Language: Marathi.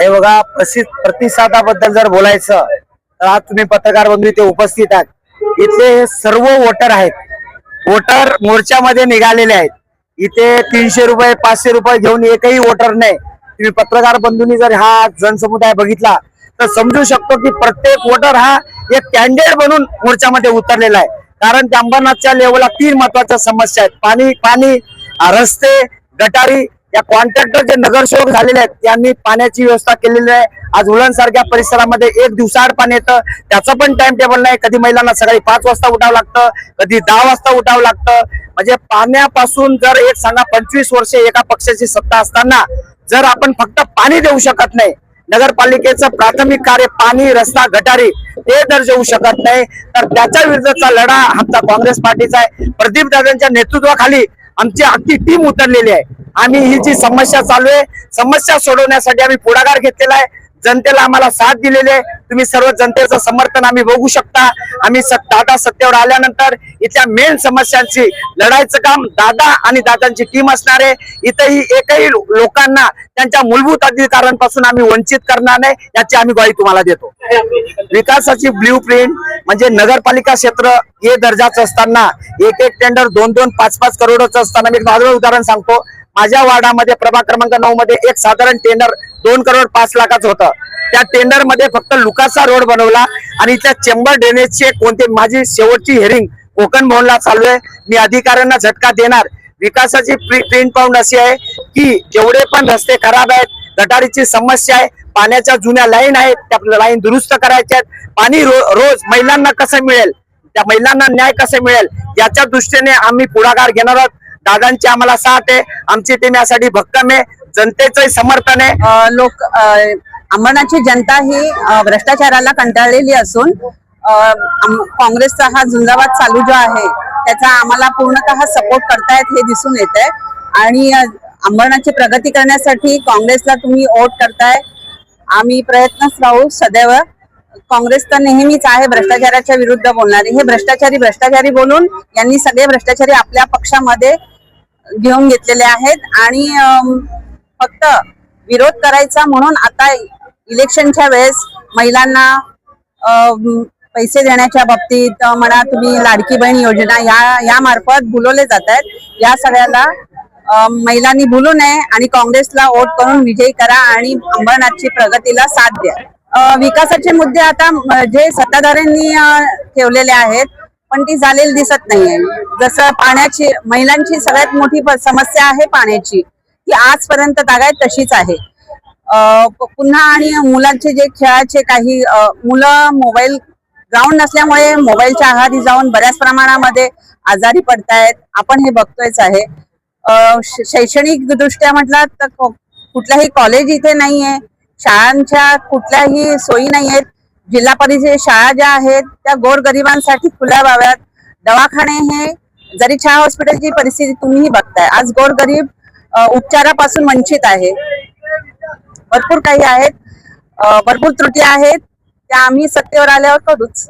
हे बघा प्रसिद्ध प्रतिसादाबद्दल जर बोलायचं तर आज तुम्ही पत्रकार बंधू इथे उपस्थित आहात. इथले हे सर्व वोटर आहेत. वोटर मोर्चामध्ये निघालेले आहेत. इथे तीनशे रुपये पाचशे रुपये घेऊन एकही वोटर नाही. तुम्ही पत्रकार बंधूंनी जर हा जनसमुदाय बघितला तर समजू शकतो की प्रत्येक वोटर हा एक कॅन्डिडेट बनून मोर्चामध्ये उतरलेला आहे. कारण त्या अंबरनाथच्या लेवलला तीन महत्त्वाच्या समस्या आहेत. पाणी पाणी रस्ते गटारी या कॉन्ट्रॅक्टर जे नगरसेवक झालेले आहेत त्यांनी पाण्याची व्यवस्था केलेली आहे. आज उलनसारख्या परिसरामध्ये एक दिवसाआड पाणी येतं. त्याचं पण टाइम टेबल नाही. कधी महिलांना सकाळी पाच वाजता उठावं लागतं कधी दहा वाजता उठावं लागतं. म्हणजे पाण्यापासून जर एक सांगा पंचवीस वर्षे एका पक्षाची सत्ता असताना जर आपण फक्त पाणी देऊ शकत नाही नगरपालिकेचं प्राथमिक कार्य पाणी रस्ता गटारी ते जर देऊ शकत नाही. तर त्याच्या विरुद्धचा लढा आमचा काँग्रेस पार्टीचा आहे. प्रदीप दादांच्या नेतृत्वाखाली आमची अख्खी टीम उतरलेली आहे. आम्ही ही जी समस्या चालू आहे समस्या सोडवण्यासाठी आम्ही पुढाकार घेतलेला आहे. जनतेला आम्हाला साथ दिलेली आहे. तुम्ही सर्व जनतेचं समर्थन आम्ही बघू शकता. आम्ही स- दादा सत्तेवर आल्यानंतर इथल्या मेन समस्यांची लढायचं काम दादा आणि दादांची टीम असणार आहे. इथंही एकही लोकांना त्यांच्या मूलभूत अधिकारांपासून आम्ही वंचित करणार नाही. याची आम्ही ग्वाही तुम्हाला देतो. विकासाची ब्ल्यू प्रिंट म्हणजे नगरपालिका क्षेत्र हे दर्जाचं असताना एक एक टेंडर दोन दोन पाच पाच करोडचं असताना मी एक उदाहरण सांगतो. माझ्या वार्डामध्ये प्रभाग क्रमांक नऊ मध्ये एक साधारण टेंडर दोन करोड पाच लाखाचं होतं. त्या टेंडरमध्ये फक्त लुकाचा रोड बनवला आणि त्या चेंबर ड्रेनेजचे कोणते माझी शेवटची हेरिंग कोकण भवनला चालू आहे. मी अधिकाऱ्यांना झटका देणार. विकासाची प्रिंट पाऊंड अशी आहे की जेवढे पण रस्ते खराब आहेत गटारीची समस्या आहे पाण्याच्या जुन्या लाईन आहेत त्या लाईन दुरुस्त करायच्या आहेत. पाणी रो- रोज महिलांना कसं मिळेल? त्या महिलांना न्याय कसे मिळेल? याच्या दृष्टीने आम्ही पुढाकार घेणार आहोत. दादांची आम्हाला साथ आहे. आमची टीम यासाठी भक्कम आहे. जनतेचंही समर्थन आहे. लोक अंबरनाथची जनता ही भ्रष्टाचाराला कंटाळलेली असून काँग्रेसचा हा झुंजावाद चालू जो आहे त्याचा आम्हाला पूर्णतः सपोर्ट करतायत हे दिसून येत आहे आणि अंबरनाथची प्रगती करण्यासाठी काँग्रेसला तुम्ही वोट करताय. आम्ही प्रयत्नच राहू सदैव. काँग्रेस तर नेहमीच आहे भ्रष्टाचाराच्या विरुद्ध बोलणारी. हे भ्रष्टाचारी भ्रष्टाचारी बोलून यांनी सगळे भ्रष्टाचारी आपल्या पक्षामध्ये घेऊन घेतलेले आहेत आणि फक्त विरोध करायचा म्हणून आता इलेक्शनच्या वेळेस महिलांना पैसे देण्याच्या बाबतीत म्हणा तुम्ही लाडकी बहीण योजना या यामार्फत भुलवले जात आहेत. या सगळ्याला महिलांनी भुलू नये आणि काँग्रेसला वोट करून विजयी करा आणि अंबरनाथची प्रगतीला साथ द्या. विकासाचे मुद्दे आता जे सत्ताधाऱ्यांनी ठेवलेले आहेत पण ती झालेली दिसत नाहीये. जसं पाण्याची महिलांची सगळ्यात मोठी समस्या आहे पाण्याची ती आजपर्यंत तागायत तशीच आहे. पुन्हा आणि मुलांचे जे खेळाचे काही मुलं मोबाईल ग्राउंड नसल्यामुळे मोबाईलच्या आहारी जाऊन बऱ्याच प्रमाणामध्ये आजारी पडतायत. आपण हे बघतोयच आहे. शैक्षणिक दृष्ट्या म्हटलं तर कुठलाही कॉलेज इथे नाहीये. शाळांच्या कुठल्याही सोयी नाही आहेत जिल्हा परिषद शाळा ज्या आहेत त्या गोरगरिबांसाठी खुल्या व्हाव्यात. दवाखाने हे जरी छा हॉस्पिटलची परिस्थिती तुम्हीही बघताय आज गोरगरीब उपचारापासून वंचित आहे. भरपूर काही आहेत. भरपूर त्रुटी आहेत. त्या आम्ही सत्तेवर आल्यावर करूच.